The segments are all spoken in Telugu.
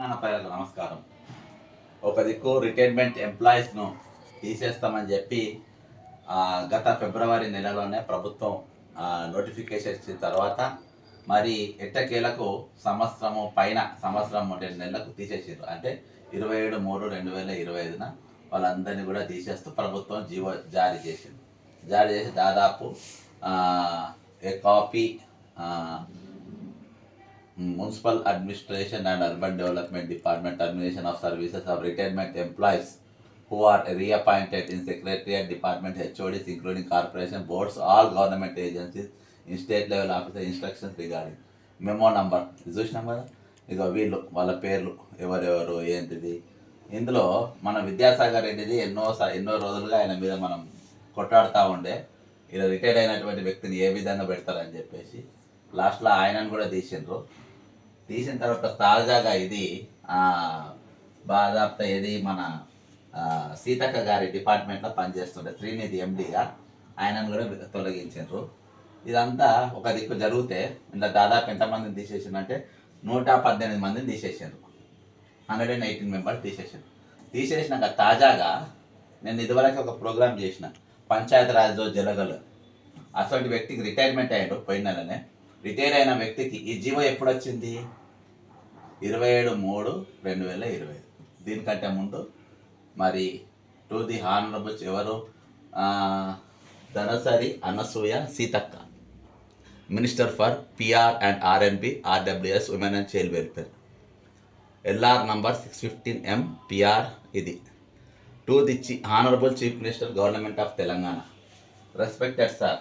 ప్రజలకు నమస్కారం. ఒక దిక్కు రిటైర్మెంట్ ఎంప్లాయీస్ను తీసేస్తామని చెప్పి గత ఫిబ్రవరి నెలలోనే ప్రభుత్వం నోటిఫికేషన్ ఇచ్చిన తర్వాత మరి ఎట్టకేలకు సంవత్సరము పైన సంవత్సరం రెండు నెలలకు తీసేసారు అంటే ఇరవై ఏడు మూడు రెండు వేల ఇరవై ఐదున వాళ్ళందరినీ కూడా తీసేస్తూ ప్రభుత్వం జీవో జారీ చేసింది. జారీ చేసి దాదాపు a copy municipal administration and urban development department termination of services of retirement employees who are reappointed in secretariat department HODs including corporation boards all government agencies in state level officer instructions regarding. Memo number ఇది చూసినాం కదా? ఇక వీళ్ళు వాళ్ళ పేర్లు ఎవరెవరు ఏంటిది? ఇందులో మన విద్యాసాగర్ రెడ్డిది ఎన్నో ఎన్నో రోజులుగా ఆయన మీద మనం కొట్లాడుతూ ఉండే. ఇలా రిటైర్డ్ అయినటువంటి వ్యక్తిని ఏ విధంగా పెడతారని చెప్పేసి లాస్ట్లో ఆయనను కూడా తీసిండ్రు. తీసిన తర్వాత తాజాగా ఇది బాధాప్త ఇది మన సీతక్క గారి డిపార్ట్మెంట్లో పనిచేస్తుండే శ్రీనిధి ఎండిగా ఆయనను కూడా తొలగించారు ఇదంతా ఒక దిక్కు జరిగితే ఇంత దాదాపు ఎంతమందిని తీసేసిందంటే నూట పద్దెనిమిది మందిని తీసేసారు హండ్రెడ్ అండ్ ఎయిటీన్ మెంబర్స్ తీసేసారు తీసేసినాక తాజాగా నేను ఇదివరకు ఒక ప్రోగ్రామ్ చేసిన పంచాయత్ జలగలు. అటువంటి వ్యక్తికి రిటైర్మెంట్ అయ్యాడు పోయిన నెలనే. రిటైర్ అయిన వ్యక్తికి ఈ జీవో ఎప్పుడు వచ్చింది ఇరవై ఏడు మూడు రెండు వేల ఇరవై ఐదు. దీనికంటే ముందు మరి టు ది హానరబుల్ ఎవరు? Dhanasari Anasuya Seethakka. Minister for PR and R and B RWS women and child welfare. LR number six fifteen M PR ఇది. టు ది చీ honourable chief minister government of Telangana. Respected sir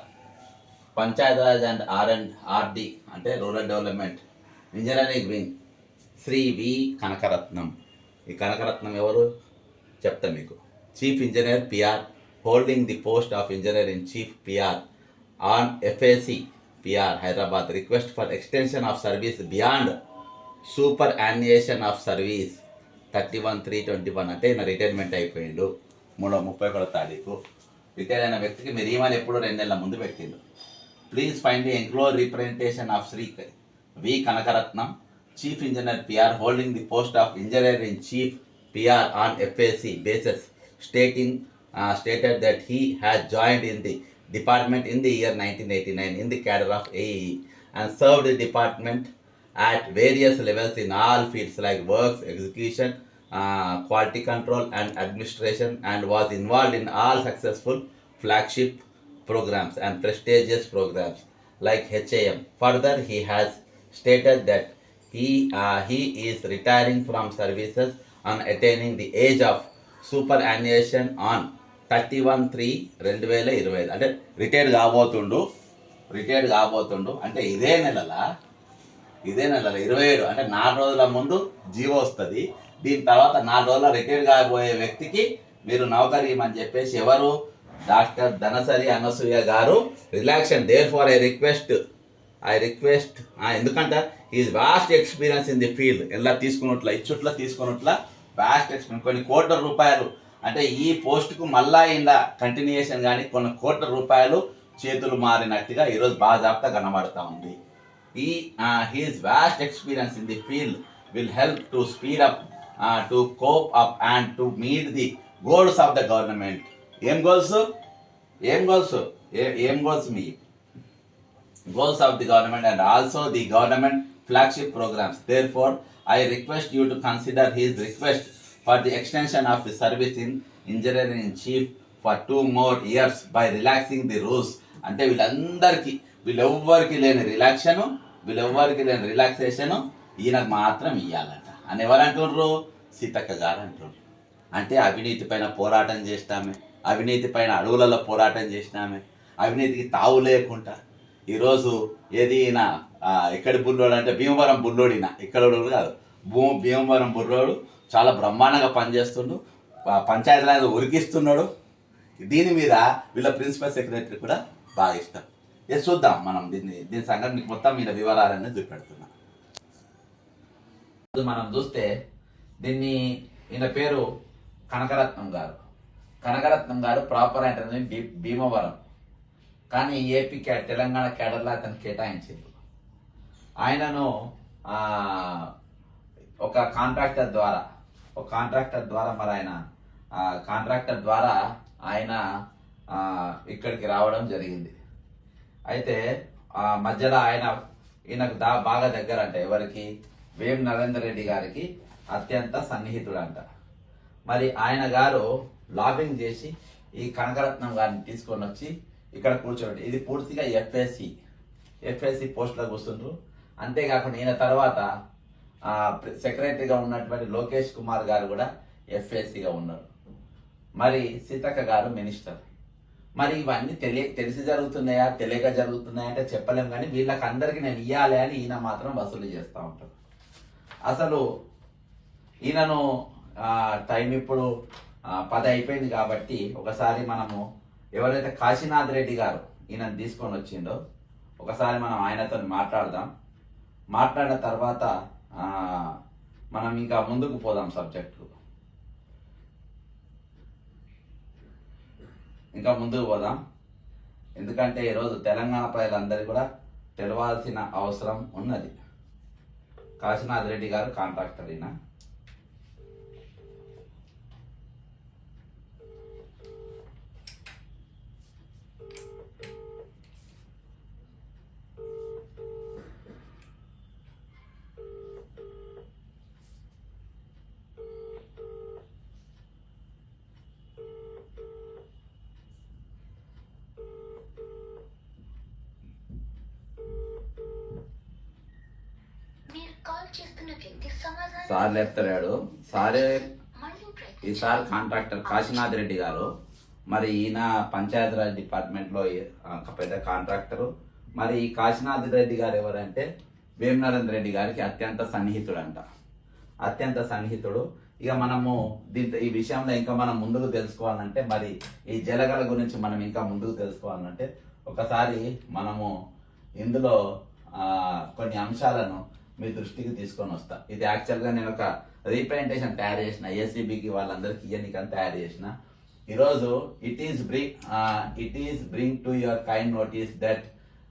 Panchayati Raj and R and RD అంటే rural development. Engineering wing Shri V Kanakaratnam. ఈ కనకరత్నం ఎవరు? చెప్తా మీకు. Chief engineer PR holding the post of engineer in chief PR on FAC PR Hyderabad. Request for extension of service beyond superannuation of service thirty one three twenty one అంటే ఈయన రిటైర్మెంట్ అయిపోయిండు. మూడో ముప్పై ఒకటో తారీఖు. రిటైర్ అయిన వ్యక్తికి మీరు ఈమెయిల్ ఎప్పుడు రెండు నెలల ముందు పెట్టిండు. Please find the enclosed representation of Sri V. Kanakaratnam, Chief Engineer PR holding the post of Engineer in Chief PR on FAC basis, stating uh, stated that he had joined in the department in the year 1989 in the cadre of A and served the department at various levels in all fields like works, execution, uh, quality control and administration and was involved in all successful flagship programs and prestigious programs like HAM. Further, he has stated that he uh, he is retiring from services on attaining the age of superannuation on thirty one three రెండు వేల ఇరవై ఐదు అంటే రిటైర్డ్ కాబోతుండు రిటైర్డ్ కాబోతుండు అంటే ఇదే నెలల ఇదే నెలల ఇరవై ఏడు అంటే నాలుగు రోజుల ముందు జీవో వస్తుంది దీని తర్వాత నాలుగు రోజుల రిటైర్ కాబోయే వ్యక్తికి మీరు నౌకరీ ఇవ్వమని చెప్పేసి ఎవరు డాక్టర్ ధనసరి అనసూయ గారు. Relaxation therefore I request I request ఎందుకంటే? His vast experience in the field ఎలా తీసుకున్నట్ల ఇచ్చుట్ల తీసుకున్నట్ల వాస్ట్ ఎక్స్పీరియన్స్ కొన్ని కోట్ల రూపాయలు. అంటే ఈ పోస్ట్కు మళ్ళా ఇలా కంటిన్యూయేషన్ కానీ కొన్ని కోట్ల రూపాయలు చేతులు మారినట్టుగా ఈరోజు బాజాబ్తా కనబడతా ఉంది. ఈ his vast experience in the field will help to speed up to cope up and to meet the meet of the government ఏం గోల్స్? ఏం గోల్స్? ఏం goals me? Goals of the government and also the government flagship programmes. Therefore I request you to consider his request for the extension of the service in engineering in chief for two more years by relaxing the rules అంటే వీళ్ళందరికీ వీళ్ళెవ్వరికి లేని రిలాక్షను వీళ్ళెవ్వరికి లేని రిలాక్సేషను ఈయనకు మాత్రం ఇవ్వాలంట అని ఎవరు అంటుండ్రు? సీతక్క గారు అంటుండ్రు. అంటే అవినీతి పోరాటం చేస్తామే. అవినీతి పైన అడవులలో పోరాటం చేసినామే. అవినీతికి తావు లేకుండా ఈరోజు ఏది ఈయన ఎక్కడి బుల్లోడు అంటే భీమవరం బుల్లోడిన ఇక్కడ కాదు. భూ భీమవరం బుల్లోడు చాలా బ్రహ్మాండంగా పనిచేస్తుండు. ప- పంచాయతీరాజ్ ఉరికిస్తున్నాడు. దీని మీద వీళ్ళ ప్రిన్సిపల్ సెక్రటరీ కూడా బాగా ఇష్టం. ఇది చూద్దాం మనం దీన్ని దీని సంగతి మీకు మొత్తం మీద వివరాలన్నీ చూపెడుతున్నా. మనం చూస్తే దీన్ని ఈయన పేరు కనకరత్నం గారు. కనకరత్నం గారు ప్రాపర్ అంటే భీ భీమవరం. కానీ ఏపీ కే తెలంగాణ కేడర్లో అతను కేటాయించింది ఆయనను ఒక కాంట్రాక్టర్ ద్వారా ఒక కాంట్రాక్టర్ ద్వారా మరి ఆయన ఆ, కాంట్రాక్టర్ ద్వారా ఆయన ఇక్కడికి రావడం జరిగింది. అయితే ఆ మధ్యలో ఆయన ఈయనకు దా బాగా దగ్గర అంట ఎవరికి? వేం నరేందర్ రెడ్డి గారికి అత్యంత సన్నిహితుడు అంట మరి ఆయన గారు లాబింగ్ చేసి ఈ కనకరత్నం గారిని తీసుకొని వచ్చి ఇక్కడ కూర్చోబెట్టి ఇది పూర్తిగా ఎఫ్ఎస్సి ఎఫ్ఎస్సి పోస్టులకు వస్తుండ్రు. అంతేకాకుండా ఈయన తర్వాత సెక్రటరీగా ఉన్నటువంటి లోకేష్ కుమార్ గారు కూడా ఎఫ్ఎస్సిగా ఉన్నారు. మరి సీతక్క గారు మినిస్టర్. మరి ఇవన్నీ తెలియ తెలిసి జరుగుతున్నాయా తెలియక జరుగుతున్నాయా అంటే చెప్పలేం కానీ వీళ్ళకి అందరికీ నేను ఇవ్వాలి అని ఈయన మాత్రం వసూలు చేస్తూ ఉంటారు. అసలు ఈయనను టైం ఇప్పుడు పది అయిపోయింది కాబట్టి ఒకసారి మనము ఎవరైతే కాశీనాథ్ రెడ్డి గారు ఈయన తీసుకొని వచ్చిండో ఒకసారి మనం ఆయనతో మాట్లాడదాం. మాట్లాడిన తర్వాత మనం ఇంకా ముందుకు పోదాం సబ్జెక్టు ఇంకా ముందుకు పోదాం. ఎందుకంటే ఈరోజు తెలంగాణ ప్రజలందరూ కూడా తెలవాల్సిన అవసరం ఉన్నది. కాశీనాథ్ రెడ్డి గారు కాంట్రాక్టర్ ఈయన మీరు కాల్ చేస్తున్న వ్యక్తి సమాధానం సార్ లేపుతాడు సారే ఈ సార్ ఈసారి కాంట్రాక్టర్ కాశీనాథ్ రెడ్డి గారు. మరి ఈయన పంచాయతీరాజ్ డిపార్ట్మెంట్లో ఒక పెద్ద కాంట్రాక్టరు. మరి ఈ కాశీనాథ్ రెడ్డి గారు ఎవరంటే వేమనరేంద్ర రెడ్డి గారికి అత్యంత సన్నిహితుడు అంట అత్యంత సన్నిహితుడు. ఇక మనము దీంతో ఈ విషయంలో ఇంకా మనం ముందుకు తెలుసుకోవాలంటే మరి ఈ జలగల గురించి మనం ఇంకా ముందుకు తెలుసుకోవాలంటే ఒకసారి మనము ఇందులో కొన్ని అంశాలను మీ దృష్టికి తీసుకొని వస్తా ఇది యాక్చువల్గా నేను ఒక రీప్రజెంటేషన్ తయారు చేసిన ఏసీబీకి వాళ్ళందరికీ ఇయనికని తయారు చేసిన ఈరోజు it is bring it is bring to your kind notice that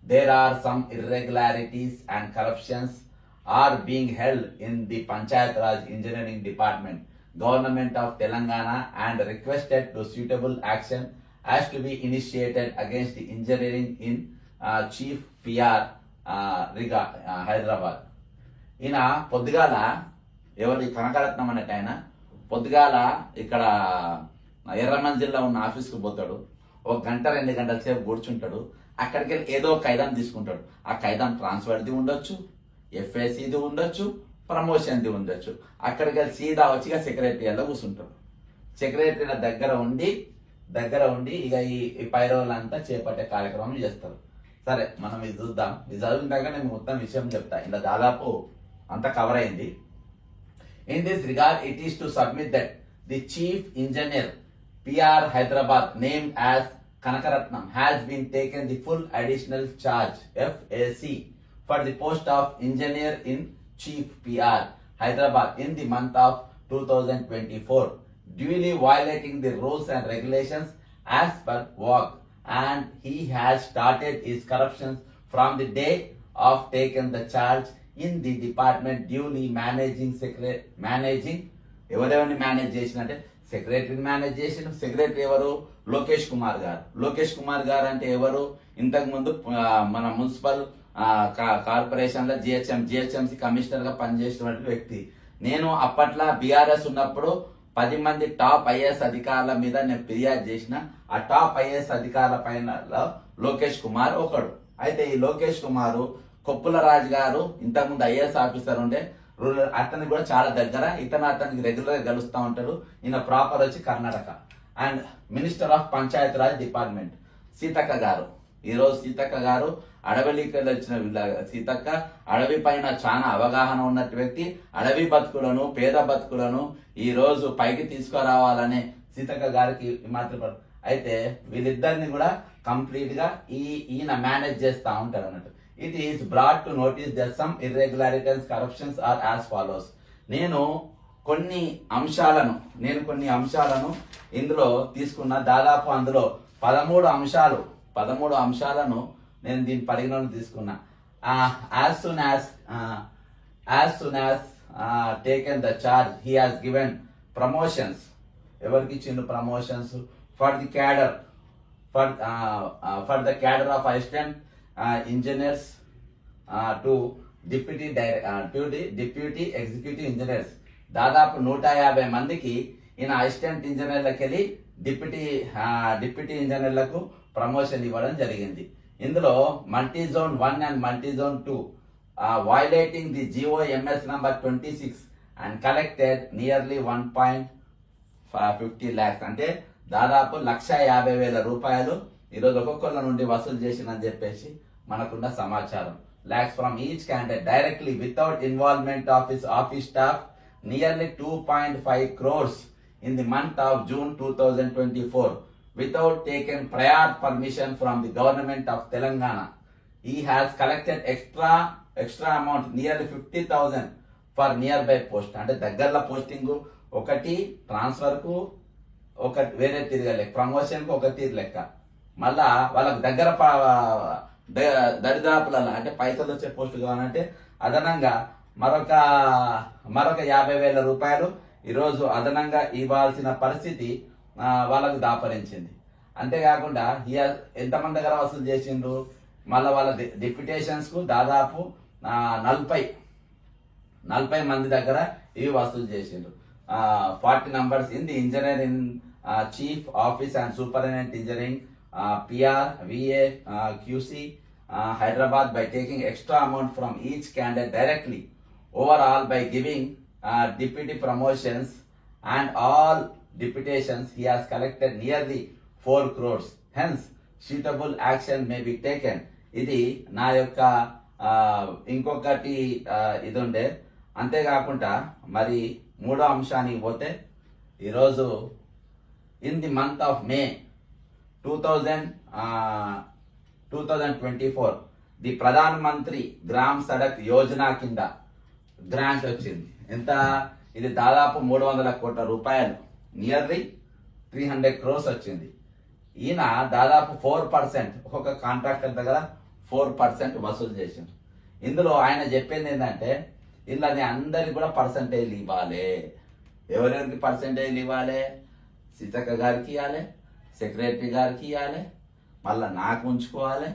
there are some irregularities and corruptions are being held in the Panchayat Raj engineering department government of Telangana and requested to suitable action has to be initiated against engineering in chief PR రిగా Hyderabad uh, Riga, uh, Hyderabad. ఈయన పొద్దుగాల ఎవరి కనకరత్నం అన్నట్టు ఆయన పొద్దుగాల ఇక్కడ ఎర్రమంజిల్లో ఉన్న ఆఫీస్కి పోతాడు. ఒక గంట రెండు గంటల సేపు కూర్చుంటాడు. అక్కడికి వెళ్ళి ఏదో ఒక ఖైదాం తీసుకుంటాడు. ఆ ఖైదాం ట్రాన్స్ఫర్ది ఉండొచ్చు ఎఫ్ఎస్సిది ఉండొచ్చు ప్రమోషన్ది ఉండొచ్చు. అక్కడికి వెళ్ళి సీదా వచ్చి సెక్రటరీలో కూర్చుంటాడు. సెక్రటరీల దగ్గర ఉండి దగ్గర ఉండి ఇక ఈ పై రోజులంతా చేపట్టే కార్యక్రమం చేస్తారు. సరే మనం ఇది చూద్దాం. ఇది చదివినాక నేను మొత్తం విషయం చెప్తా. ఇలా దాదాపు అంతా కవర్ అయింది In this regard, it is to submit that the chief engineer PR Hyderabad named as Kanakaratnam has been taken the full additional charge FAC for the post of engineer in chief PR Hyderabad in the month of 2024 duly violating the rules and regulations as per work and he has started his corruptions from the day of taken the charge in the department duly managing secretary managing ఎవరెవరిని మేనేజ్ చేసినంటే సెక్రటరీని మేనేజ్ చేసిన సెక్రటరీ ఎవరు? లోకేష్ కుమార్ గారు. లోకేష్ కుమార్ గారు అంటే ఎవరు? ఇంతకు ముందు మన మున్సిపల్ కార్పొరేషన్లో జిహెచ్ఎం జిహెచ్ఎంసి కమిషనర్గా పనిచేసినటువంటి వ్యక్తి. నేను అప్పట్లో బీఆర్ఎస్ ఉన్నప్పుడు పది మంది టాప్ ఐఏఎస్ అధికారుల మీద నేను ఫిర్యాదు చేసిన. ఆ టాప్ ఐఏఎస్ అధికారుల పైన లోకేష్ కుమార్ ఒకడు. అయితే ఈ లోకేష్ కుమారు కొప్పుల రాజు గారు ఇంతకుముందు ఐఏఎస్ ఆఫీసర్ ఉండే రూరల్ అతనికి కూడా చాలా దగ్గర ఇతను అతనికి రెగ్యులర్గా కలుస్తూ ఉంటారు ఈయన ప్రాపర్ వచ్చి Karnataka. And minister of Panchayat Raj department Seethakka గారు. ఈరోజు సీతక్క గారు అడవికి వచ్చిన వీళ్ళ సీతక్క అడవి పైన చాలా అవగాహన ఉన్నట్టు వ్యక్తి అడవి బతుకులను పేద బతుకులను ఈ రోజు పైకి తీసుకురావాలనే సీతక్క గారికి మాత్రం అయితే వీళ్ళిద్దరిని కూడా కంప్లీట్గా ఈ ఈయన మేనేజ్ చేస్తూ ఉంటారు అన్నట్టు it is brought to notice that some irregularities corruptions are as follows నేను కొన్ని అంశాలను నేను కొన్ని అంశాలను ఇందులో తీసుకున్న దాదాపు అందులో పదమూడు అంశాలు పదమూడు అంశాలను నేను దీని పరిగణన తీసుకున్నా. As soon as as soon as taken the charge he has given promotions ఎవరికి ఇచ్చిండు promotions for the cadre for for the cadre of assistant engineers to deputy to deputy executive engineers. దాదాపు నూట యాభై మందికి ఈయన అసిస్టెంట్ ఇంజనీర్లకు వెళ్ళి డిప్యూటీ డిప్యూటీ ఇంజనీర్లకు ప్రమోషన్ ఇవ్వడం జరిగింది. ఇందులో multi zone one and multi zone two violating the GO MS number twenty six and collected nearly one point fifty lakhs. అంటే దాదాపు లక్ష యాభై వేల రూపాయలు ఈరోజు ఒక్కొక్కళ్ళ నుండి వసూలు చేసిందని చెప్పేసి మనకున్న సమాచారం. Lakhs from each candidate directly without involvement of his office staff nearly two point five crores in the month of June two thousand twenty four without taken prior permission from the government of Telangana he has collected extra extra amount nearly fifty thousand for nearby post అంటే దగ్గరలో పోస్టింగ్ ఒకటి ట్రాన్స్ఫర్కు ఒక వేరే తీరుగా లెక్క. ప్రమోషన్కు ఒక తీరు లెక్క. మళ్ళా వాళ్ళకు దగ్గర ప- దరిదాపులలో అంటే పైసలు వచ్చే పోస్టులు కావాలంటే అదనంగా మరొక మరొక యాభై వేల రూపాయలు ఈరోజు అదనంగా ఇవ్వాల్సిన పరిస్థితి వాళ్ళకు దాపరించింది. అంతేకాకుండా ఎంతమంది దగ్గర వసూలు చేసిండ్రు? మళ్ళీ వాళ్ళ డిప్యుటేషన్స్కు దాదాపు నలభై నలభై మంది దగ్గర ఇవి వసూలు చేసిండ్రు. Forty numbers in the engineering chief office and superintendent engineering PR VA QC Hyderabad by taking extra amount from each candidate directly overall by giving uh, deputy promotions and all deputations he has collected nearly 4 crores hence suitable action may be taken ఇది నా యొక్క ఆ, ఇంకొకటి ఆ, ఇది ఉండే అంతేకాకుండా మరి మూడో అంశానికి పోతే ఈరోజు in the month of May two thousand two thousand twenty four the Pradhan Mantri Gram Sadak Yojana కింద గ్రాంట్ వచ్చింది. ఎంత? ఇది దాదాపు మూడు వందల కోట్ల రూపాయలు. నియర్లీ త్రీ హండ్రెడ్ క్రోస్ వచ్చింది. ఈయన దాదాపు ఫోర్ పర్సెంట్ ఒక్కొక్క కాంట్రాక్టర్ దగ్గర ఫోర్ పర్సెంట్ వసూలు చేసింది ఇందులో ఆయన చెప్పింది ఏంటంటే ఇందులో అందరికి కూడా పర్సంటేజ్ ఇవ్వాలి. ఎవరెవరికి పర్సంటేజ్ ఇవ్వాలి? సీతక్క గారికి ఇవ్వాలి. సెక్రటరీ గారికి ఇవ్వాలి మళ్ళీ నాకు ఉంచుకోవాలి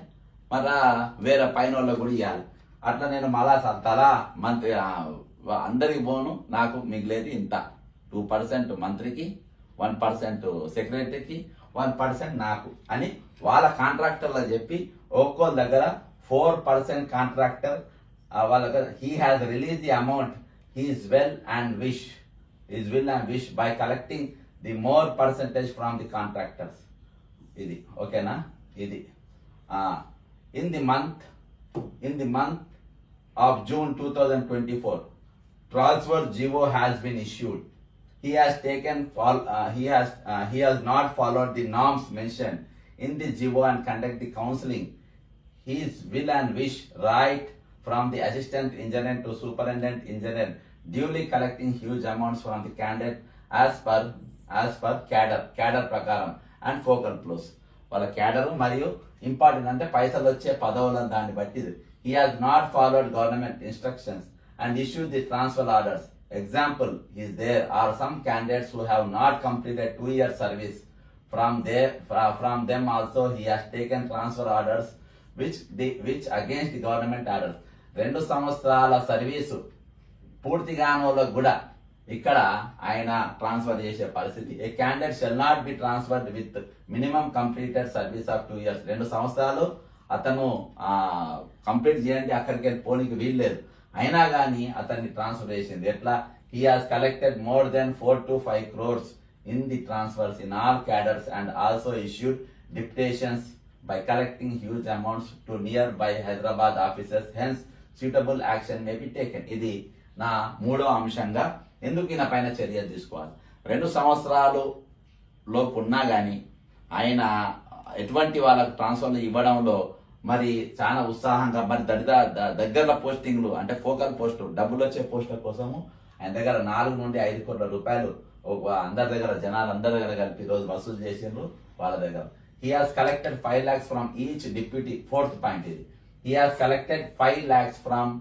మళ్ళా వేరే పైన వాళ్ళకి కూడా ఇవ్వాలి అట్లా నేను మళ్ళా స- తలా మంత్రి అందరికి పోను నాకు మిగిలేది ఇంత. టూ పర్సెంట్ మంత్రికి వన్ పర్సెంట్ సెక్రటరీకి వన్ పర్సెంట్ నాకు అని వాళ్ళ కాంట్రాక్టర్లో చెప్పి ఒక్కో దగ్గర ఫోర్ పర్సెంట్ కాంట్రాక్టర్ వాళ్ళ దగ్గర he has release the amount his will and wish his will and wish by collecting the more percentage from the contractors ఇది ఓకేనా ఇది in the month in the month of June two thousand twenty four transfer GO has been issued he has taken fol- uh, he has uh, he has not followed the norms mentioned in the GIVO and conduct the counseling his will and wish right from the assistant engineer to superintendent engineer duly collecting huge amounts from the candidate as per as per cadre cadre ప్రకారం అండ్ ఫోకల్ ప్లస్ వాళ్ళ క్యాడర్ మరియు ఇంపార్టెంట్ అంటే పైసలు వచ్చే పదవులను దాన్ని బట్టి he has not followed government instructions and issue the transfer orders example is there are some candidates who have not completed two years service from they from them also he has taken transfer orders which the which against the government orders రెండు సంవత్సరాల సర్వీసు పూర్తిగానోళ్ళకు కూడా ఇక్కడ ఆయన ట్రాన్స్ఫర్ చేసే పరిస్థితి. A candidate shall not be transferred with minimum completed service of two years రెండు సంవత్సరాలు అతను కంప్లీట్ చేయండి అక్కడికి వెళ్ళి పోనీకి వీల్లేదు. అయినా కానీ అతన్ని ట్రాన్స్ఫర్ చేసింది. ఎట్లా? He has collected more than four to five crores in the transfers in all cadres and also issued deputations collecting huge amounts to nearby Hyderabad offices hence suitable action may be taken ఇది నా మూడో అంశంగా ఎందుకు ఈయన పైన చర్య తీసుకోవాలి? రెండు సంవత్సరాలు లోపు ఉన్నా కానీ ఆయన ఎటువంటి వాళ్ళకు ట్రాన్స్ఫర్లు ఇవ్వడంలో మరి చాలా ఉత్సాహంగా మరి దరిదా దగ్గరలో పోస్టింగ్లు అంటే ఫోకల్ పోస్టు డబ్బులు వచ్చే పోస్టుల కోసము ఆయన దగ్గర నాలుగు నుండి ఐదు కోట్ల రూపాయలు అందరి దగ్గర జనాలు అందరి దగ్గర కలిపి రోజు వసూలు చేసిండ్రు వాళ్ళ దగ్గర. He has collected five lakhs from each deputy fourth point ఇది. He has collected five lakhs from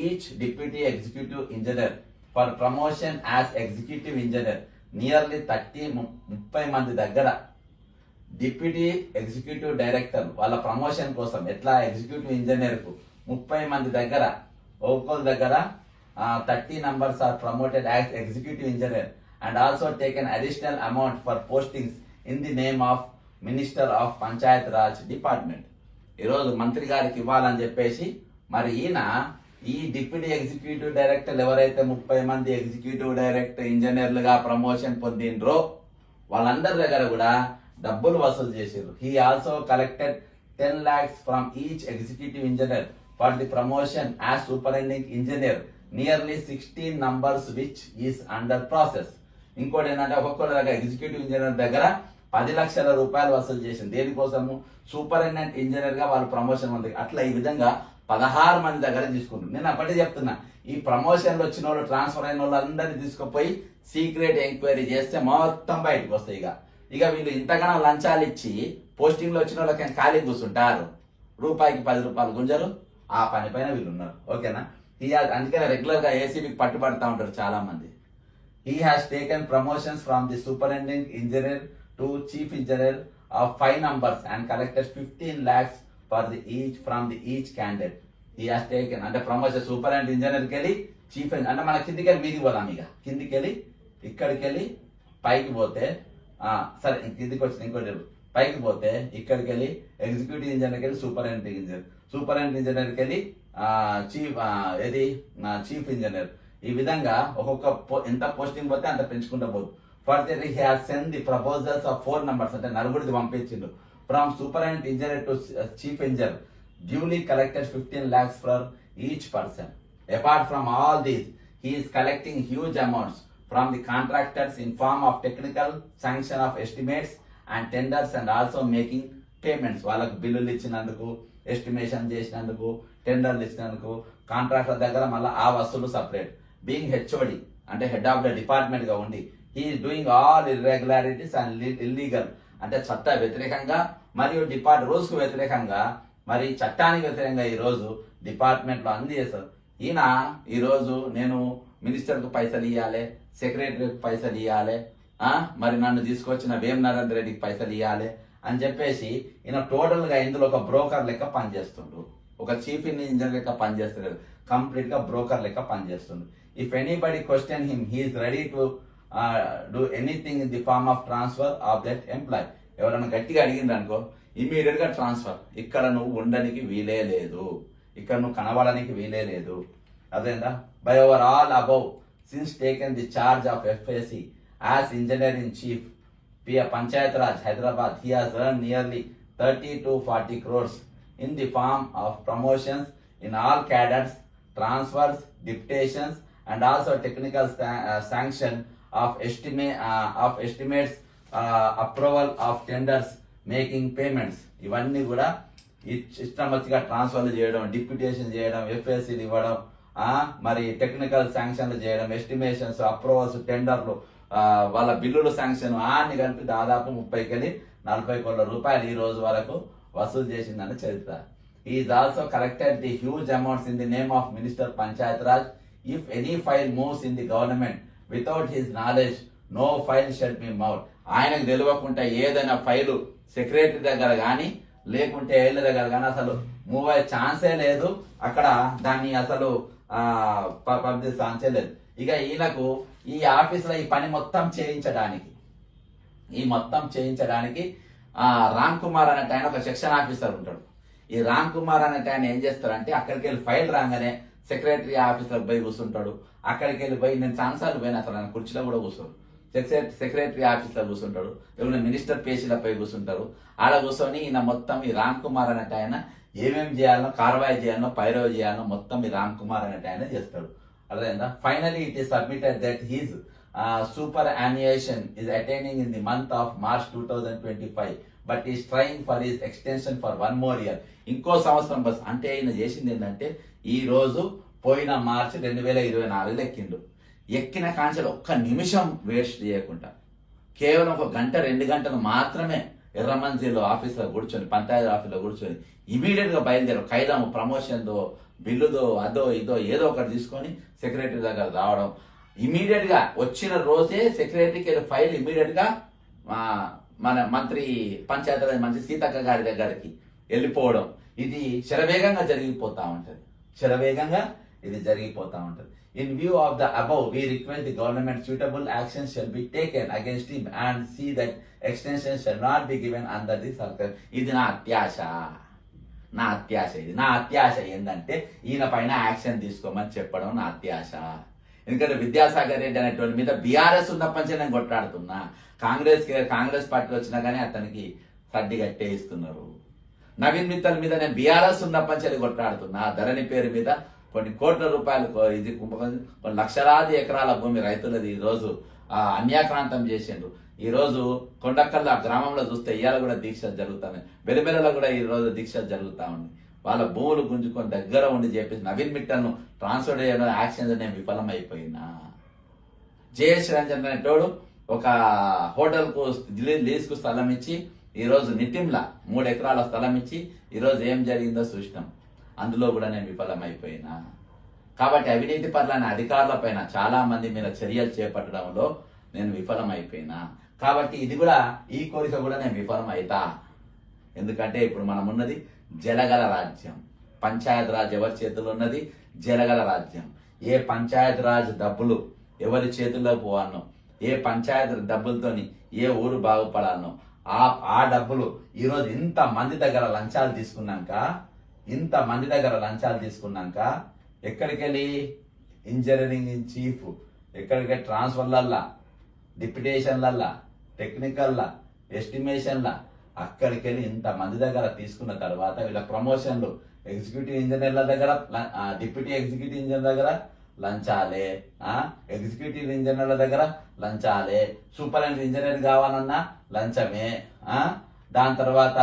each deputy executive engineer for promotion as executive engineer nearly thirty ముప్పై మంది దగ్గర డిప్యూటీ ఎగ్జిక్యూటివ్ డైరెక్టర్ వాళ్ళ ప్రమోషన్ కోసం ఎట్లా ఎగ్జిక్యూటివ్ ఇంజనీర్కు ముప్పై మంది దగ్గర ఒక్కొక్కరి దగ్గర thirty numbers are promoted as executive engineer and also taken additional amount for postings in the name of minister of Panchayat Raj department ఈరోజు మంత్రి గారికి ఇవ్వాలని చెప్పేసి మరి ఈయన ఈ డిప్యూటీ ఎగ్జిక్యూటివ్ డైరెక్టర్లు ఎవరైతే ముప్పై మంది ఎగ్జిక్యూటివ్ డైరెక్టర్ ఇంజనీర్లుగా ప్రమోషన్ పొందిండ్రో వాళ్ళందరి దగ్గర కూడా డబ్బులు వసూలు చేసారు he also collected ten lakhs from each executive engineer for the promotion as superintendent engineer nearly sixteen numbers which is under process ఇంకోటి ఏంటంటే ఒక్కొక్కరి దగ్గర ఎగ్జిక్యూటివ్ ఇంజనీర్ దగ్గర పది లక్షల రూపాయలు వసూలు చేసింది. దేనికోసము? సూపరింటెండెంట్ ఇంజనీర్గా వాళ్ళు ప్రమోషన్ ఉంది అట్లా ఈ విధంగా పదహారు మంది దగ్గర తీసుకుంటారు నేను అప్పటి చెప్తున్నా ఈ ప్రమోషన్లు వచ్చిన వాళ్ళు ట్రాన్స్ఫర్ అయిన వాళ్ళందరినీ తీసుకుపోయి సీక్రెట్ ఎంక్వైరీ చేస్తే మొత్తం బయటకు వస్తాయి ఇక. ఇక వీళ్ళు ఇంతగానో లంచాలు ఇచ్చి పోస్టింగ్లు వచ్చిన వాళ్ళకి ఖాళీ కూర్చుంటారు? రూపాయికి పది రూపాయలు గుంజరు ఆ పని పైన వీళ్ళు ఉన్నారు. ఓకేనా? ఈ అందుకనే రెగ్యులర్గా ఏసీబీకి పట్టుబడతా ఉంటారు చాలా మంది He has taken promotions from the superintendent engineer to chief engineer of five numbers and collected 15 lakhs for the each from the each candidate. He has taken అంటే ప్రమోషన్ అండ్ ఇంజనీర్కి వెళ్ళి చీఫ్ అంటే మన కిందికి వెళ్ళి మీదికి పోదాం ఇక. కిందికి వెళ్ళి ఇక్కడికి వెళ్ళి పైకి పోతే సరే కిందికి వచ్చిన ఇంకోటి పైకి పోతే ఇక్కడికి వెళ్ళి ఎగ్జిక్యూటివ్ ఇంజనీర్కి వెళ్ళి super and engineer super and ఇంజనీర్కి వెళ్ళి చీఫ్ ఏది? చీఫ్ ఇంజనీర్ ఈ విధంగా ఒక్కొక్క పో- ఎంత పోస్టింగ్ పోతే అంత పెంచుకుంటూ పోదు. Further he has send the proposals of four numbers అంటే నలుగురిది పంపించిండు. From superintendent engineer to uh, chief engineer duly collected fifteen lakhs for each person apart from all these he is collecting huge amounts from the contractors in form of technical sanction of estimates and tenders and also making వాళ్ళకు బిల్లులు ఇచ్చినందుకు ఎస్టిమేషన్ చేసినందుకు టెండర్లు ఇచ్చినందుకు కాంట్రాక్టర్ దగ్గర మళ్ళీ ఆ వస్తువులు సపరేట్ బీయింగ్ హెచ్ఓడి అంటే హెడ్ ఆఫ్ ద డిపార్ట్మెంట్గా ఉండి he doing all irregularities and illegal అంటే చట్ట వ్యతిరేకంగా మరియు డిపార్ట్ రూల్స్కు వ్యతిరేకంగా మరి చట్టానికి వ్యతిరేకంగా ఈ రోజు డిపార్ట్మెంట్లో ఈయన ఈరోజు నేను మినిస్టర్కు పైసలు ఇవ్వాలి సెక్రటరీకి పైసలు ఇవ్వాలి మరి నన్ను తీసుకొచ్చిన వేం నరేంద్ర రెడ్డికి పైసలు ఇవ్వాలి అని చెప్పేసి ఈయన టోటల్గా ఇందులో ఒక బ్రోకర్ లెక్క పనిచేస్తుండు. ఒక చీఫ్ ఇంజనీర్ లెక్క పనిచేస్తలేదు. కంప్లీట్గా బ్రోకర్ లెక్క పనిచేస్తుండు. If anybody question him he is ready to do anything in the form of transfer of that employee ఎవరైనా గట్టిగా అడిగింది అనుకో ఇమీడియట్గా ట్రాన్స్ఫర్ ఇక్కడ నువ్వు ఉండడానికి వీలే లేదు. ఇక్కడ నువ్వు కనబడడానికి వీలే లేదు. అదేందా by over all above since taken the charge of FAC as engineering chief Priya Panchayat Raj Hyderabad he run nearly thirty to forty crores in the form of promotions in all cadres transfers deputations and also technical sanction of ఎస్టిమే of estimates approval of tenders making payments ఇవన్నీ కూడా ఇష్టం వచ్చిగా ట్రాన్స్ఫర్లు చేయడం డిప్యూటేషన్ చేయడం ఎఫ్ఎస్సీలు ఇవ్వడం మరి టెక్నికల్ శాంక్షన్లు చేయడం ఎస్టిమేషన్స్ అప్రూవల్స్ టెండర్లు వాళ్ళ బిల్లుల శాంక్షన్ అన్ని కలిపి దాదాపు ముప్పై కలి నలభై కోట్ల రూపాయలు ఈ రోజు వరకు వసూలు చేసిందని చరిత్ర. He also collected the huge amounts in the name of minister Panchayat Raj if any file moves in the government without without knowledge no file shall be moved ఆయనకు తెలియకుండా ఏదైనా ఫైలు సెక్రటరీ దగ్గర కానీ లేకుంటే ఏళ్ళ దగ్గర కానీ అసలు మూవ్ అయ్యే ఛాన్సే లేదు. అక్కడ దాన్ని అసలు పబ్లిక్ ఛాన్సే లేదు. ఇక ఈయనకు ఈ ఆఫీస్లో ఈ పని మొత్తం చేయించడానికి ఈ మొత్తం చేయించడానికి రామ్ కుమార్ అనే ఆయన ఒక సెక్షన్ ఆఫీసర్ ఉంటాడు. ఈ రామ్ కుమార్ అనే ఆయన ఏం చేస్తారంటే అక్కడికి వెళ్ళి ఫైల్ రాగానే సెక్రటరీ ఆఫీసర్ పోయి కూర్చుంటాడు. అక్కడికి వెళ్ళి పోయి నేను చాలాసార్లు పోయిన అసలు ఆయన కుర్చీలో కూడా కూర్చోడు సెక్రటరీ సెక్రటరీ ఆఫీస్లో కూర్చుంటాడు. ఎవరైనా మినిస్టర్ పేజీలపై కూర్చుంటారు. ఆడ కూర్చొని ఈయన మొత్తం ఈ రామ్ కుమార్ అనేట ఆయన ఏమేమి చేయాలనో కార్వాయి చేయాలనో పైరవ చేయాలనో మొత్తం ఈ రామ్ కుమార్ అనేట ఆయన చేస్తాడు. అర్థమైందా? Finally it is submitted that his superannuation is attaining in the month of March two thousand twenty five but is trying for his extension for one more year ఇంకో సంవత్సరం బస్ అంటే ఆయన చేసింది ఏంటంటే ఈ రోజు పోయిన మార్చి రెండు వేల ఇరవై నాలుగులో ఎక్కిండు. ఎక్కిన కాంచెలు ఒక్క నిమిషం వేస్ట్ చేయకుండా కేవలం ఒక గంట రెండు గంటలు మాత్రమే ఎర్రమంజిలో ఆఫీస్లో కూర్చొని పంచాయతీ ఆఫీస్లో కూర్చొని ఇమీడియట్గా బయలుదేరు ఖైదాము ప్రమోషన్దో బిల్లుదో అదో ఇదో ఏదో ఒకటి తీసుకొని సెక్రటరీ దగ్గర రావడం. ఇమీడియట్గా వచ్చిన రోజే సెక్రటరీకి ఫైల్ ఇమీడియట్గా మన మంత్రి పంచాయతీరాజ్ మంత్రి సీతక్క గారి దగ్గరికి వెళ్ళిపోవడం. ఇది శరవేగంగా జరిగిపోతూ ఉంటుంది. శరవేగంగా ఇది జరిగిపోతా ఉంటుంది. In view of the above we request the government suitable action shall be taken against him and see that extension shall not be given under the circle ఇది నా అత్యాశ. నా అత్యాశ ఇది. నా అత్యాశ ఏంటంటే ఈయన పైన యాక్షన్ తీసుకోమని చెప్పడం నా అత్యాశ. ఎందుకంటే విద్యాసాగర్ రెడ్డి అనేటువంటి మీద బీఆర్ఎస్ ఉన్నప్పటి నేను కొట్లాడుతున్నా. కాంగ్రెస్ కాంగ్రెస్ పార్టీ వచ్చినా కానీ అతనికి సడ్డి కట్టేయిస్తున్నారు నవీన్ మిత్తల్ మీద నేను బీఆర్ఎస్ ఉన్నప్పటి కొట్లాడుతున్నా. ధరణి పేరు మీద కొన్ని కోట్ల రూపాయలు ఇది కొన్ని లక్షలాది ఎకరాల భూమి రైతులది ఈరోజు ఆ, అన్యాక్రాంతం చేసిండ్రు. ఈరోజు కొండక్కల్ ఆ గ్రామంలో చూస్తే ఇయ్యాల కూడా దీక్ష జరుగుతున్నాయి. బెలిబెలలో కూడా ఈరోజు దీక్ష జరుగుతూ ఉంది. వాళ్ళ భూములు గుంజుకొని దగ్గర ఉండి చెప్పేసి నవీన్ మిట్టను ట్రాన్స్ఫర్ చేయడం యాక్షన్ నేను విఫలమైపోయినా జేఎస్ రంజన్ అనేటోడు ఒక హోటల్ లీజ్కు స్థలం ఇచ్చి ఈరోజు నిట్టింల మూడు ఎకరాల స్థలం ఇచ్చి ఈరోజు ఏం జరిగిందో చూసినాం. అందులో కూడా నేను విఫలమైపోయినా. కాబట్టి అవినీతి పరులైన అధికారులపైన చాలా మంది మీద చర్యలు చేపట్టడంలో నేను విఫలమైపోయినా. కాబట్టి ఇది కూడా ఈ కోరిక కూడా నేను విఫలమైతా. ఎందుకంటే ఇప్పుడు మనం ఉన్నది జలగల రాజ్యం. పంచాయత్ రాజ్ ఎవరి చేతుల్లో ఉన్నది? జలగల రాజ్యం. ఏ పంచాయత్ రాజ్ డబ్బులు ఎవరి చేతుల్లో పోవాలనో ఏ పంచాయత్ డబ్బులతోని ఏ ఊరు బాగుపడాలనో ఆ ఆ డబ్బులు ఈరోజు ఇంత మంది దగ్గర లంచాలు తీసుకున్నాక ఇంత మంది దగ్గర లంచాలు తీసుకున్నాక ఎక్కడికి వెళ్ళి ఇంజనీరింగ్ చీఫ్ ఎక్కడికి ట్రాన్స్ఫర్లల్లా డిప్యుటేషన్లల్లా టెక్నికల్లా ఎస్టిమేషన్లా అక్కడికి వెళ్ళి ఇంత మంది దగ్గర తీసుకున్న తర్వాత వీళ్ళ ప్రమోషన్లు ఎగ్జిక్యూటివ్ ఇంజనీర్ల దగ్గర డిప్యూటీ ఎగ్జిక్యూటివ్ ఇంజనీర్ దగ్గర లంచాలే ఎగ్జిక్యూటివ్ ఇంజనీర్ల దగ్గర లంచాలే సూపరింటెండెంట్ ఇంజనీర్ కావాలన్నా లంచమే దాని తర్వాత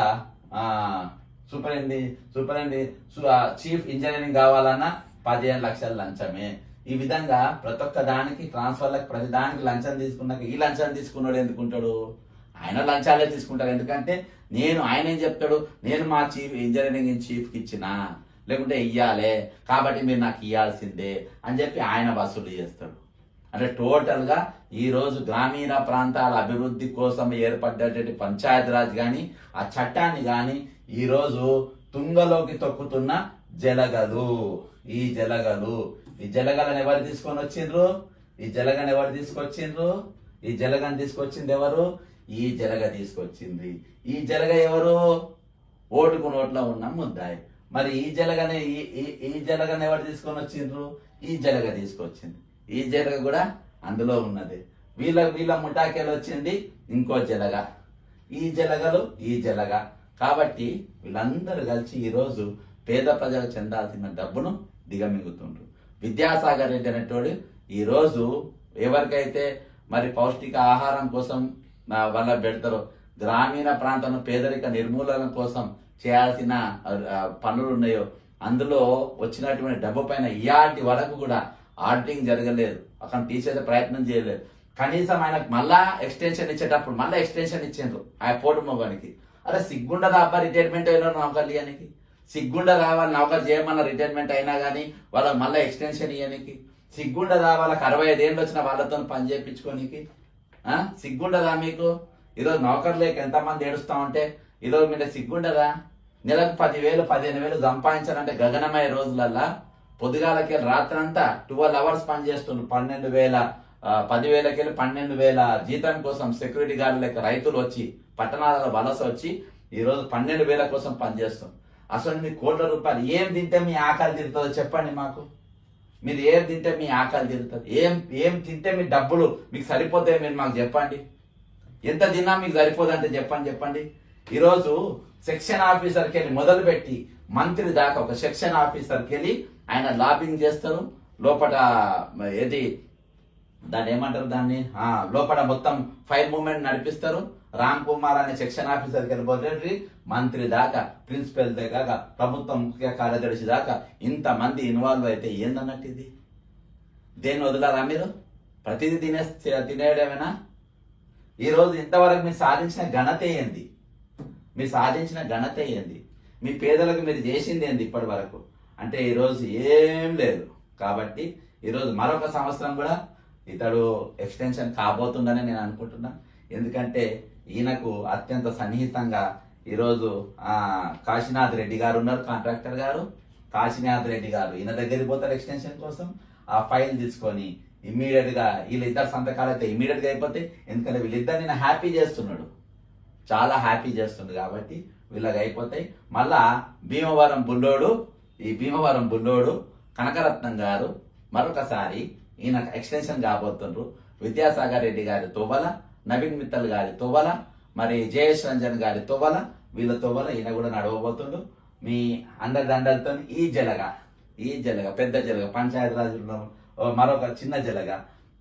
సూపర్ సూపరింటెండెంట్ సూపర్ సు- చీఫ్ ఇంజనీరింగ్ కావాలన్నా పదిహేను లక్షల లంచమే. ఈ విధంగా ప్రతి ఒక్క దానికి ట్రాన్స్ఫర్లకు ప్రతి దానికి లంచం తీసుకున్నాక ఈ లంచం తీసుకున్నాడు ఎందుకుంటాడు? ఆయన లంచాలే తీసుకుంటారు. ఎందుకంటే నేను ఆయన ఏం చెప్తాడు? నేను మా చీఫ్ ఇంజనీరింగ్ చీఫ్కి ఇచ్చిన. లేకుంటే ఇయ్యాలే. కాబట్టి మీరు నాకు ఇయ్యాల్సిందే అని చెప్పి ఆయన వసూలు చేస్తాడు. అంటే టోటల్గా ఈరోజు గ్రామీణ ప్రాంతాల అభివృద్ధి కోసం ఏర్పడ్డటువంటి పంచాయత్ కానీ ఆ చట్టాన్ని కానీ ఈరోజు తుంగలోకి తొక్కుతున్న జలగలు. ఈ జలగలు ఈ జలగలను ఎవరు తీసుకొని వచ్చిండ్రు? ఈ జలగను ఎవరు తీసుకొచ్చిండ్రు? ఈ జలగను తీసుకొచ్చింది ఎవరు? ఈ జలగ తీసుకొచ్చింది. ఈ జలగ ఎవరు? ఓటుకు నోట్లో ఉన్న ముద్దాయి. మరి ఈ జలగనే ఈ ఈ- ఈ జలగను ఎవరు తీసుకొని వచ్చిండ్రు? ఈ జలగ తీసుకొచ్చింది. ఈ జలగ కూడా అందులో ఉన్నది. వీళ్ళ వీళ్ళ ముఠాకేలు వచ్చింది ఇంకో జలగ. ఈ జలగలు ఈ జలగ. కాబట్టి వీళ్ళందరూ కలిసి ఈరోజు పేద ప్రజలకు చెందాల్సిన డబ్బును దిగమింగుతుండ్రు. విద్యాసాగర్ రెడ్డి అనేటోడు ఈరోజు ఎవరికైతే మరి పౌష్టిక ఆహారం కోసం వాళ్ళ పెడతారో గ్రామీణ ప్రాంతంలో పేదరిక నిర్మూలన కోసం చేయాల్సిన పనులు ఉన్నాయో అందులో వచ్చినటువంటి డబ్బు పైన ఇయాటి వరకు కూడా ఆడిటింగ్ జరగలేదు. అక్కడ తీసేసే ప్రయత్నం చేయలేదు. కనీసం ఆయనకు మళ్ళా ఎక్స్టెన్షన్ ఇచ్చేటప్పుడు మళ్ళీ ఎక్స్టెన్షన్ ఇచ్చిండ్రు ఆ పోటు మొగానికి. అరే సిగ్గుండదా అబ్బా రిటైర్మెంట్ అయినా నౌకర్లు ఇవ్వనికి సిగ్గుండ రావాలి నౌకర్ చేయమన్న రిటైర్మెంట్ అయినా కానీ వాళ్ళకి మళ్ళీ ఎక్స్టెన్షన్ ఇవ్వనికి సిగ్గుండదా వాళ్ళకి అరవై ఐదేళ్ళు వచ్చిన వాళ్ళతో పని చేయించుకోనికి సిగ్గుండదా మీకు? ఈరోజు నౌకర్ లేక ఎంతమంది ఏడుస్తా ఉంటే ఈరోజు మీద సిగ్గుండదా? నెలకు పదివేలు పదిహేను వేలు సంపాదించాలంటే గగనమయ్యే రోజులల్లా పొద్దుగాలకి రాత్రంతా ట్వెల్వ్ అవర్స్ పని చేస్తుండ్రు. పన్నెండు వేల పదివేలకి వెళ్ళి పన్నెండు వేల జీతం కోసం సెక్యూరిటీ గార్డు లెక్క రైతులు వచ్చి పట్టణాలలో వలస వచ్చి ఈరోజు పన్నెండు వేల కోసం పనిచేస్తాం అసలు మీ కోట్ల రూపాయలు ఏం తింటే మీ ఆకలి తిరుగుతుందో చెప్పండి మాకు. మీరు ఏం తింటే మీ ఆకలి తిరుగుతుంది ఏం ఏం తింటే మీ డబ్బులు మీకు సరిపోతాయి మీరు మాకు చెప్పండి. ఎంత తిన్నా మీకు సరిపోదంటే చెప్పండి చెప్పండి. ఈరోజు సెక్షన్ ఆఫీసర్కి వెళ్ళి మొదలుపెట్టి మంత్రి దాకా ఒక సెక్షన్ ఆఫీసర్కి వెళ్ళి ఆయన లాబింగ్ చేస్తారు. లోపల ఏది దాన్ని ఏమంటారు దాన్ని? లోపల మొత్తం ఫైర్ మూమెంట్ నడిపిస్తారు. రామ్ కుమార్ అనే సెక్షన్ ఆఫీసర్కి వెళ్ళిపోతే మంత్రి దాకా ప్రిన్సిపల్ దాకా ప్రభుత్వం ముఖ్య కార్యదర్శి దాకా ఇంతమంది ఇన్వాల్వ్ అయితే ఏందన్నట్టు ఇది? దేన్ని వదలరా మీరు? ప్రతిదీ తినే తినేయడమేనా? ఈరోజు ఇంతవరకు మీరు సాధించిన ఘనత ఏంది? మీరు సాధించిన ఘనత ఏంది? మీ పేదలకు మీరు చేసింది ఏంది ఇప్పటి వరకు? అంటే ఈరోజు ఏం లేదు. కాబట్టి ఈరోజు మరొక సంవత్సరం కూడా ఇతడు ఎక్స్టెన్షన్ కాబోతుండని నేను అనుకుంటున్నా. ఎందుకంటే ఈయనకు అత్యంత సన్నిహితంగా ఈరోజు కాశీనాథ్ రెడ్డి గారు ఉన్నారు కాంట్రాక్టర్ గారు. కాశీనాథ్ రెడ్డి గారు ఈయన దగ్గరికి పోతారు ఎక్స్టెన్షన్ కోసం. ఆ ఫైల్ తీసుకొని ఇమ్మీడియట్గా వీళ్ళిద్దరు సంతకాలు అయితే ఇమ్మీడియట్గా అయిపోతాయి. అయిపోతే ఎందుకంటే వీళ్ళిద్దరు నేను హ్యాపీ చేస్తున్నాడు. చాలా హ్యాపీ చేస్తుంది కాబట్టి వీళ్ళకి అయిపోతాయి. మళ్ళా భీమవరం బుల్లోడు ఈ భీమవరం బుల్లోడు కనకరత్నం గారు మరొకసారి ఈయన ఎక్స్టెన్షన్ కాబోతుండ్రు. విద్యాసాగర్ రెడ్డి గారి తోవల నవీన్ మిత్తల్ గారి తోవల మరి జయేష్ రంజన్ గారి తోవల వీళ్ళ తోవల ఈయన కూడా నడవబోతుండు. మీ అండదండలతో ఈ జలగ ఈ జలగ పెద్ద జలగ పంచాయతీ రాజులో మరొక చిన్న జలగ.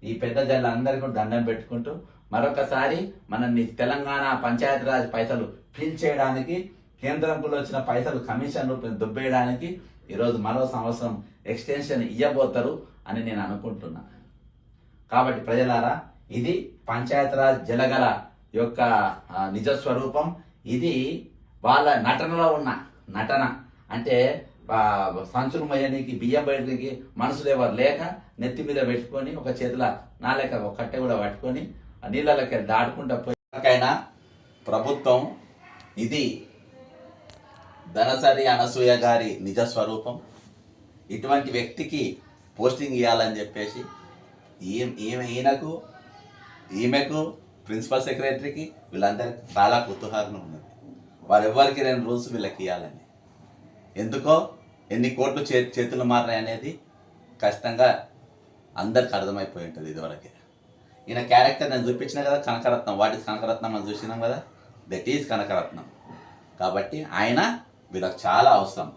ఈ పెద్ద జల అందరికీ కూడా దండం పెట్టుకుంటూ మరొకసారి మనల్ని తెలంగాణ పంచాయతీరాజ్ పైసలు ఫిల్ చేయడానికి కేంద్రంలో వచ్చిన పైసలు కమిషన్ దుబ్బేయడానికి ఈరోజు మరో సంవత్సరం ఎక్స్టెన్షన్ ఇవ్వబోతారు అని నేను అనుకుంటున్నా. కాబట్టి ప్రజలారా ఇది పంచాయతీరాజ్ జలగల యొక్క నిజస్వరూపం. నిజ స్వరూపం ఇది వాళ్ళ నటనలో ఉన్న నటన. అంటే ఆ, సంచులు బియ్యం బయటకి మనసులు ఎవరు లేక నెత్తి మీద పెట్టుకొని ఒక చేతుల నా ఒక కట్టె కూడా పట్టుకొని నీళ్ళలోకి నీళ్ళకి దాటుకుంటా ప్రభుత్వం ఇది ధనసరి అనసూయ గారి నిజ స్వరూపం. ఇటువంటి వ్యక్తికి పోస్టింగ్ ఇవ్వాలని చెప్పేసి ఈమె ఈయనకు ఈమెకు ప్రిన్సిపల్ సెక్రటరీకి వీళ్ళందరికీ చాలా కుతూహలం ఉన్నది. వారెవ్వరికి రెండు రూల్స్ వీళ్ళకి ఇవ్వాలని ఎందుకో ఎన్ని కోట్లు చే చేతులు మారినాయి అనేది ఖచ్చితంగా అందరికి అర్థమైపోయి ఉంటుంది ఇదివరకే. ఈయన క్యారెక్టర్ నేను చూపించిన కదా కనకరత్నం వాటి కనకరత్నం అని చూసినాం కదా? That is Kanakaratnam. కాబట్టి ఆయన వీళ్ళకి చాలా అవసరం.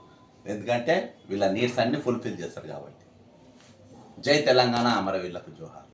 ఎందుకంటే వీళ్ళ నీడ్స్ అన్ని ఫుల్ఫిల్ చేస్తారు కాబట్టి. జై తెలంగాణ అమరవీళ్ళకు జోహార్.